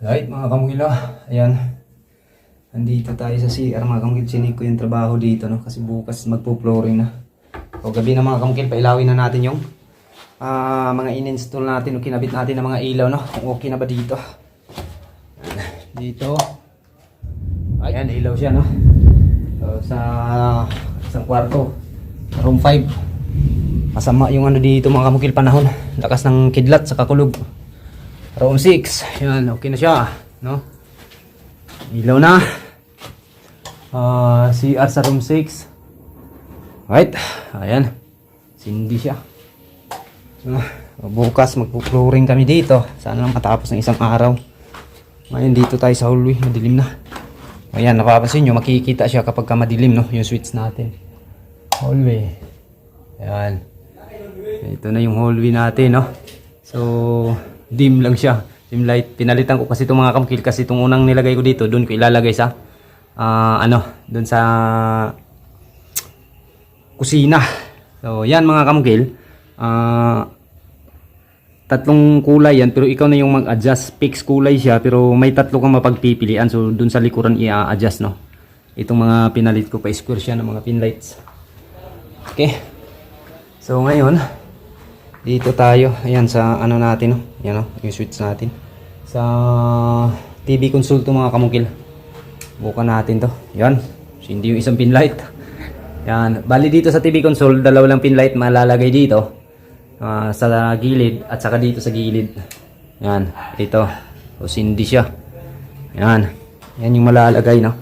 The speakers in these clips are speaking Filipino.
Right mga kamukilo, ayan. Nandito tayo sa CR mga kamukil. Sinig ko yung trabaho dito no kasi bukas magpo-flooring na. O gabi na mga kamukil, pailawin na natin yung ah, mga in-install natin o kinabit natin ng mga ilaw no. Kung okay na ba dito. Dito. Ayan, ilaw siya no. So, sa isang kwarto. Room 5. Masama yung ano dito mga kamukil panahon. Lakas ng kidlat sa kakulog. Room 6. Yan, okay na siya. No? Ilaw na. Ah, CR sa room 6. Right. Ayan. Sindi siya. Ah, bukas magpo-flooring kami dito. Sana lang matapos ng isang araw. Ngayon dito tayo sa hallway. Madilim na. Ayan, napapansin nyo, makikita siya kapag ka madilim, no? Yung switch natin. Hallway. Ayan. Ito na yung hallway natin, no? So, dim lang siya. Dim light. Pinalitan ko kasi itong mga kamkil kasi itong unang nilagay ko dito, doon ko ilalagay sa, ah, ano, doon sa kusina. So, yan mga kamkil. Ah, tatlong kulay yan pero ikaw na yung mag-adjust. Fix kulay siya pero may tatlo kang mapagpipilian. So, doon sa likuran i-adjust, no? Itong mga pinalit ko pa square siya ng mga pin lights. Okay. So, ngayon, dito tayo. Ayan sa ano natin, no? Yan, no? Yung switch natin. Sa TV console to mga kamukil. Bukan natin to. Yan. Hindi yung isang pin light. Yan. Bali dito sa TV console, dalawa lang pin light malalagay dito. Ah, sa gilid at saka dito sa gilid. Yan. Ito. O sindi siya. Yan. Yan yung malalagay, no?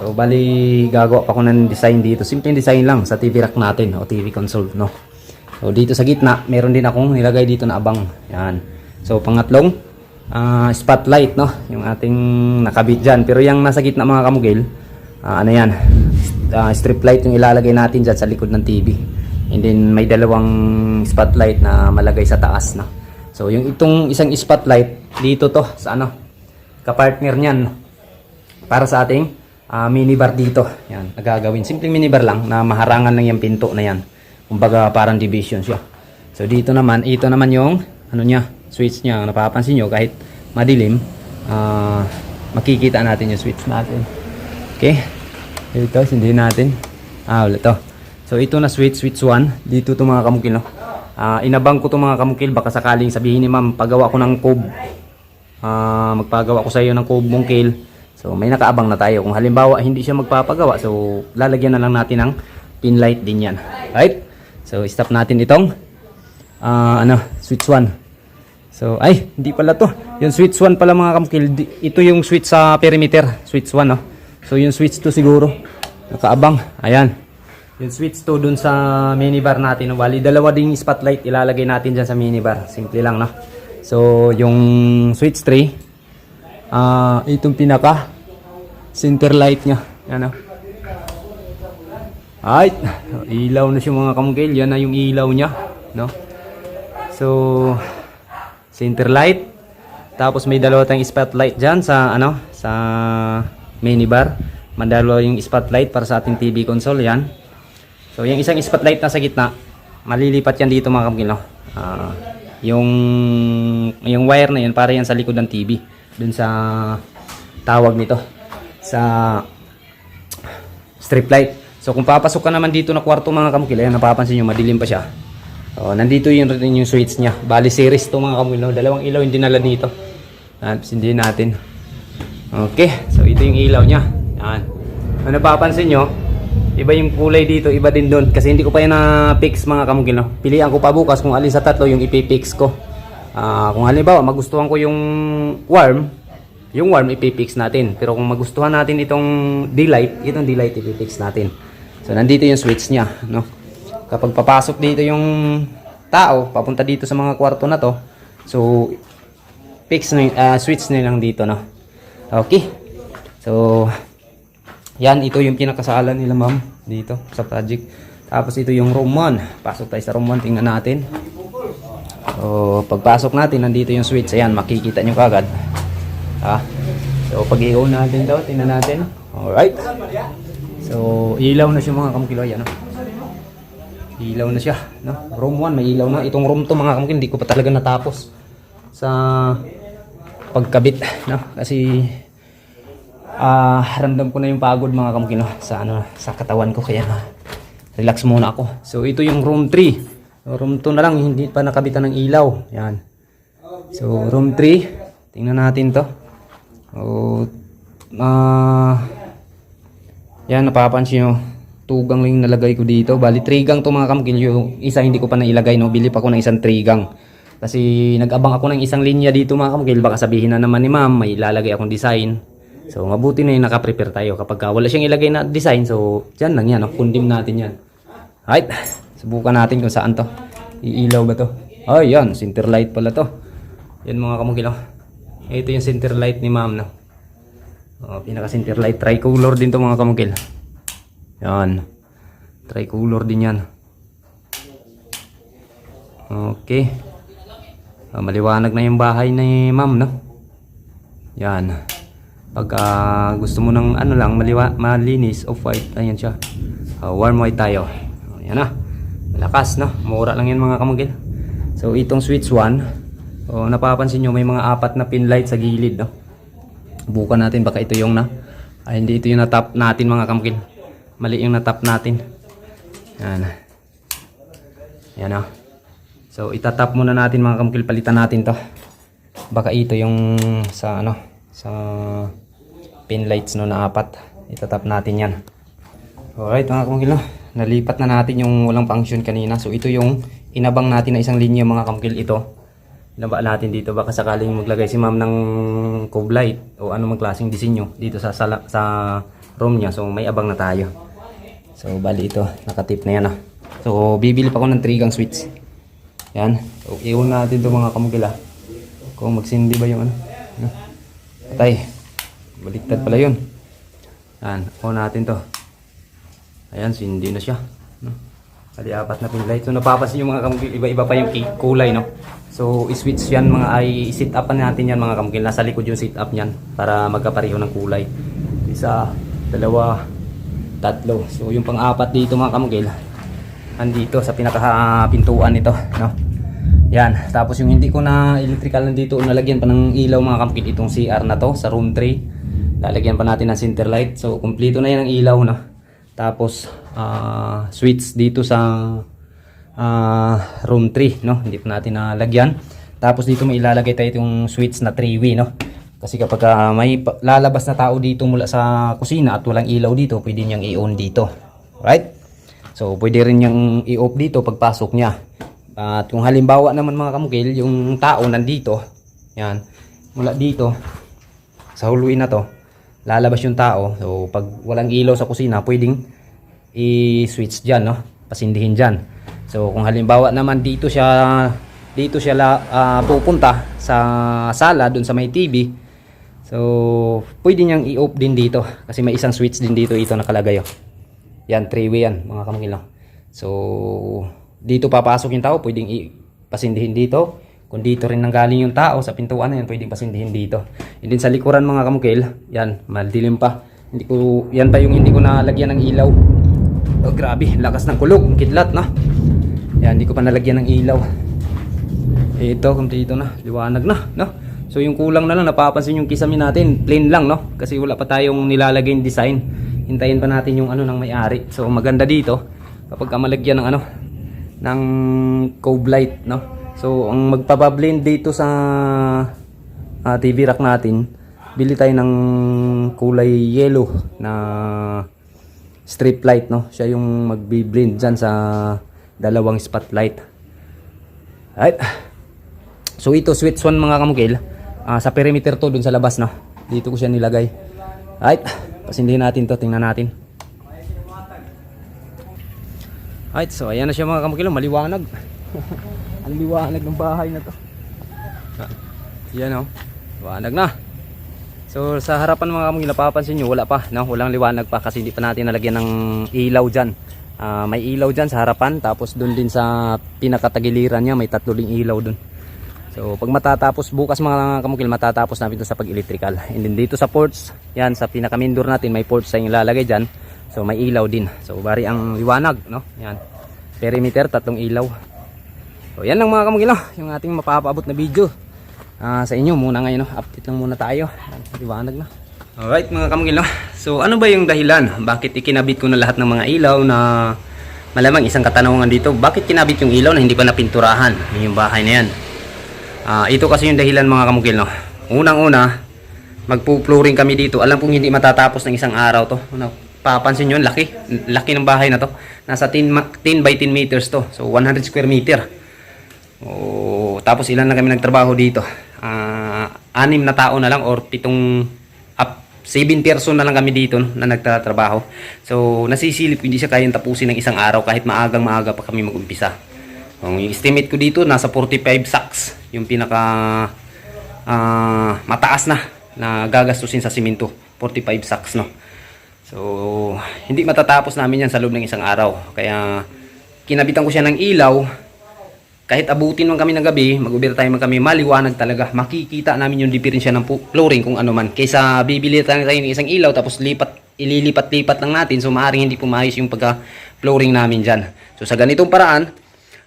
So, bali gagawa pa ko ng design dito. Simple design lang sa TV rack natin o TV console, no? So, dito sa gitna, meron din akong nilagay dito na abang. Yan. So, pangatlong, ah, spotlight, no? Yung ating nakabit dyan. Pero yung nasa gitna mga kamugil, ah, ano yan? Ah, strip light yung ilalagay natin dyan sa likod ng TV. And then, may dalawang spotlight na malagay sa taas, no? So, yung itong isang spotlight, dito to, sa ano? Kapartner niyan, no? para sa ating ah, minibar dito. Yan, nagagawin. Simpleng minibar lang na maharangan lang yung pinto na yan. Kumbaga parang division siya. So dito naman, ito naman yung ano niya, switch niya. Napapansin nyo kahit madilim, ah, makikita natin yung switch natin. Okay? Ito, hindi natin. Ah, ulit to. So ito na switch, switch 1. Dito to mga kamukil, no? Ah, inabang ko to mga kamukil. Baka sakaling sabihin ni ma'am, pagawa ko ng cove. Ah, magpagawa ko sa iyo ng cove mungkil. So may nakaabang na tayo. Kung halimbawa hindi siya magpapagawa, so lalagyan na lang natin ng pin light din yan. Right? So stop natin itong ah, ano, switch 1. So ay, hindi pala to. Yung switch 1 pala mga kamkil. Ito yung switch sa perimeter, switch 1 no. So yung switch 2 siguro nakaabang. Ayan. Yung switch 2 dun sa minibar natin. no? Bali, dalawa ding spotlight ilalagay natin dyan sa minibar. Simple lang, no? So, yung switch 3, ah itong pinaka center light niya. Yan, no? Ay, ilaw na siya mga kamugil. Yan na yung ilaw niya, no? So, center light. Tapos may dalawa tayong spotlight dyan sa ano, sa minibar. Mandalawa yung spotlight para sa ating TV console, yan. So, yung isang spotlight na sa gitna, malilipat yan dito mga kamukil, no? Ah, yung yung wire na yun para yan sa likod ng TV dun sa tawag nito sa strip light so kung papasok ka naman dito na kwarto mga kamukil ayan napapansin nyo madilim pa siya so, nandito yung, yung switch nya bali series to mga kamukil no? dalawang ilaw yung dinala dito sindihin natin okay so ito yung ilaw nya yan kung napapansin nyo iba yung kulay dito, iba din doon. Kasi hindi ko pa yan na-fix mga kamugil. No? Pilihan ko pa bukas kung alin sa tatlo yung ipipix ko. Ah, kung halimbawa magustuhan ko yung warm, yung warm ipipix natin. Pero kung magustuhan natin itong daylight, itong daylight ipipix natin. So nandito yung switch niya. No? Kapag papasok dito yung tao, papunta dito sa mga kwarto na to, so fix na yung, ah, switch na lang dito. No? Okay. So, yan, ito yung pinakasalan nila ma'am dito sa project. Tapos ito yung room 1. Pasok tayo sa room 1, tingnan natin. So, pagpasok natin, nandito yung switch. Ayan, makikita nyo kagad. Ha? So, pag i natin daw, tingnan natin. Alright. So, ilaw na siya mga kamukilo. Ayan, no? Ilaw na siya. No? Room 1, may ilaw na. Itong room to mga kamukilo, hindi ko pa talaga natapos. Sa pagkabit, no? Kasi ah ramdam ko na yung pagod mga kamukil no? sa ano sa katawan ko kaya relax muna ako. So ito yung room 3. So, room 2 na lang hindi pa nakabitan ng ilaw. Yan. So room 3, tingnan natin 'to. So ah yan napapansin nyo tugang lang yung nalagay ko dito. Bali, trigang to mga kamkil. Yung isa hindi ko pa nailagay, no? Bili pa ako ng isang trigang. Kasi nag-abang ako ng isang linya dito mga kamkil. Baka sabihin na naman ni ma'am, may ilalagay akong design. So, mabuti na yung nakaprepare tayo. Kapag ka wala siyang ilagay na design, so, dyan lang yan. Kundim natin yan. Right. Subukan natin kung saan to. Iilaw ba to? Oh, yan. Center light pala to. Yan mga kamukil. Oh. Ito yung center light ni ma'am. No? Oh, pinaka center light. Tricolor din to mga kamukil. Yan. Tricolor din yan. Okay. Ah, maliwanag na yung bahay ni ma'am, no? Yan. Pag ah, gusto mo ng ano lang, maliwa, malinis, off-white, ayan siya. Ah, warm white tayo. Oh, yan na. Malakas, no? Mura lang yan mga kamugil. So, itong switch 1, oh, napapansin nyo, may mga apat na pin light sa gilid, no? Bukan natin, baka ito yung na. Ay, hindi ito yung natap natin mga kamugil. Mali yung natap natin. Yan. Yan, oh. So itatap muna natin mga kamukil palitan natin to. Baka ito yung sa ano sa pin lights no na apat. Itatap natin yan. Alright mga kamukil no. Nalipat na natin yung walang function kanina. So ito yung inabang natin na isang linya mga kamukil ito. Inaba natin dito baka sakaling maglagay si ma'am ng cove light o ano mang klaseng disenyo dito sa sala, sa room niya. So may abang na tayo. So bali ito nakatip na yan ah. So bibili pa ako ng 3 gang switch. Yan. So, iwan natin ito mga kamugila. Kung magsindi ba yung ano. ano? Patay. Baliktad pala yun. Yan. On natin to. Ayan, sindi na siya. No? Kali apat na pin light. So napapansin yung mga kamugil, iba-iba pa yung kulay, no? So i-switch yan mga ay sit up natin yan mga kamugil. Nasa likod yung sit up niyan para magkapareho ng kulay. Isa, dalawa, tatlo. So yung pang-apat dito mga kamugil, andito sa pinaka-pintuan nito, no? Yan, tapos yung hindi ko na electrical nandito, nalagyan pa ng ilaw mga kamukil itong CR na to sa room 3. Lalagyan pa natin ng center light. So, kumpleto na yan ang ilaw, no? Tapos, ah, switch dito sa ah, room 3, no? Hindi pa natin nalagyan. Tapos dito may ilalagay tayo itong switch na 3-way, no? Kasi kapag ah, may lalabas na tao dito mula sa kusina at walang ilaw dito, pwede niyang i-on dito. Right? So, pwede rin niyang i-off dito pagpasok niya. At kung halimbawa naman mga kamukil, yung tao nandito, yan, mula dito, sa huluin na to, lalabas yung tao. So, pag walang ilaw sa kusina, pwedeng i-switch dyan, no? Pasindihin dyan. So, kung halimbawa naman dito siya, dito siya la, ah, pupunta sa sala, dun sa may TV, so, pwede niyang i-off din dito. Kasi may isang switch din dito, ito nakalagay, oh. Yan, three-way yan, mga kamangil. no? So, dito papasok yung tao, pwedeng ipasindihin dito. Kung dito rin nanggaling yung tao sa pintuan na yan, pwedeng pasindihin dito. And then sa likuran mga kamukil, yan, madilim pa. Hindi ko, yan pa yung hindi ko nalagyan ng ilaw. Oh, grabe, lakas ng kulog, ang kidlat, no? Yan, hindi ko pa nalagyan ng ilaw. Eh, ito, dito na, liwanag na, no? So yung kulang na lang, napapansin yung kisame natin, plain lang, no? Kasi wala pa tayong nilalagay yung design. Hintayin pa natin yung ano ng may-ari. So maganda dito, kapag ka malagyan ng ano, ng cove light, no? So ang magpapablend dito sa ah, TV rack natin, bili tayo ng kulay yellow na strip light, no? Siya yung magbi-blend dyan sa dalawang spotlight. Right. So ito switch 1 mga kamukil. Ah, sa perimeter to dun sa labas no. Dito ko siya nilagay. Right. Pasindihin natin to, tingnan natin. Right, so ayan na siya mga kamukil, maliwanag. Ang liwanag ng bahay na to. Ah, Yan oh. Liwanag na. So sa harapan mga kamukil, napapansin nyo, wala pa, no? Walang liwanag pa kasi hindi pa natin nalagyan ng ilaw dyan. Ah, may ilaw dyan sa harapan, tapos dun din sa pinakatagiliran niya, may tatlo ilaw dun. So pag matatapos bukas mga kamukil matatapos natin ito sa pag-electrical. And then dito sa ports, yan sa pinaka-main door natin may ports tayong ilalagay diyan. So may ilaw din. So bari ang liwanag, no? Yan. Perimeter tatlong ilaw. So yan lang mga kamukil, no? yung ating mapapaabot na video. Ah, sa inyo muna ngayon. No? Update lang muna tayo. Liwanag na. Alright mga kamugil. No? So ano ba yung dahilan? Bakit ikinabit ko na lahat ng mga ilaw na malamang isang katanungan dito. Bakit kinabit yung ilaw na hindi pa napinturahan yung bahay na yan? Ah, ito kasi yung dahilan mga kamugil. No? Unang-una, magpo-flooring kami dito. Alam kong hindi matatapos ng isang araw to. Ano, papansin nyo, laki. Laki ng bahay na to. Nasa 10, ma- 10 by 10 meters to. So, 100 square meter. Oh, tapos ilan na kami nagtrabaho dito? Anim na tao na lang or pitong up, seven person na lang kami dito no, na nagtatrabaho. So, nasisilip ko hindi siya kayang tapusin ng isang araw kahit maagang maaga pa kami mag-umpisa. Ang estimate ko dito nasa 45 sacks yung pinaka ah, mataas na na gagastusin sa simento 45 sacks no so hindi matatapos namin yan sa loob ng isang araw kaya kinabitan ko siya ng ilaw kahit abutin man kami ng gabi mag-overtime man kami maliwanag talaga makikita namin yung diferensya ng flooring kung ano man kaysa bibili tayo ng isang ilaw tapos lipat ililipat-lipat lang natin so maaaring hindi pumayos yung pagka flooring namin dyan so sa ganitong paraan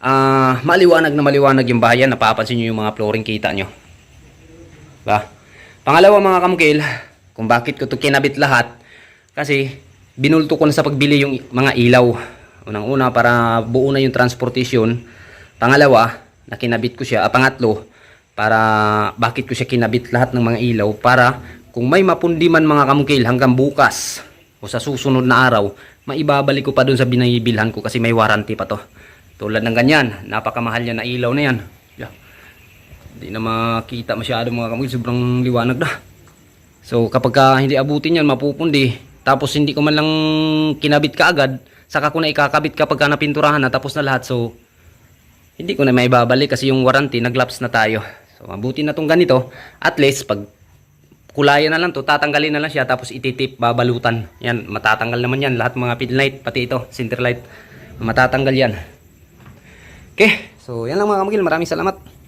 ah maliwanag na maliwanag yung bayan napapansin nyo yung mga flooring kita nyo ba? Pangalawa mga kamukil, kung bakit ko to kinabit lahat, kasi binulto ko na sa pagbili yung mga ilaw. Unang-una para buo na yung transportation. Pangalawa, na kinabit ko siya. Ah, pangatlo, para bakit ko siya kinabit lahat ng mga ilaw para kung may mapundi man mga kamukil hanggang bukas o sa susunod na araw, maibabalik ko pa dun sa binayibilhan ko kasi may warranty pa to. Tulad ng ganyan, napakamahal yan na ilaw na yan. Yeah. Hindi na makita masyado mga kamukil, sobrang liwanag na. So kapag ka hindi abutin yan, mapupundi. Tapos hindi ko man lang kinabit ka agad, saka ko na ikakabit kapag ka napinturahan na tapos na lahat. So hindi ko na may babalik kasi yung warranty, naglaps na tayo. So mabuti na tong ganito. At least pag kulayan na lang to, tatanggalin na lang siya tapos ititip, babalutan. Yan, matatanggal naman yan. Lahat mga pin light, pati ito, center light, matatanggal yan. Okay, so yan lang mga kamukil. Maraming salamat.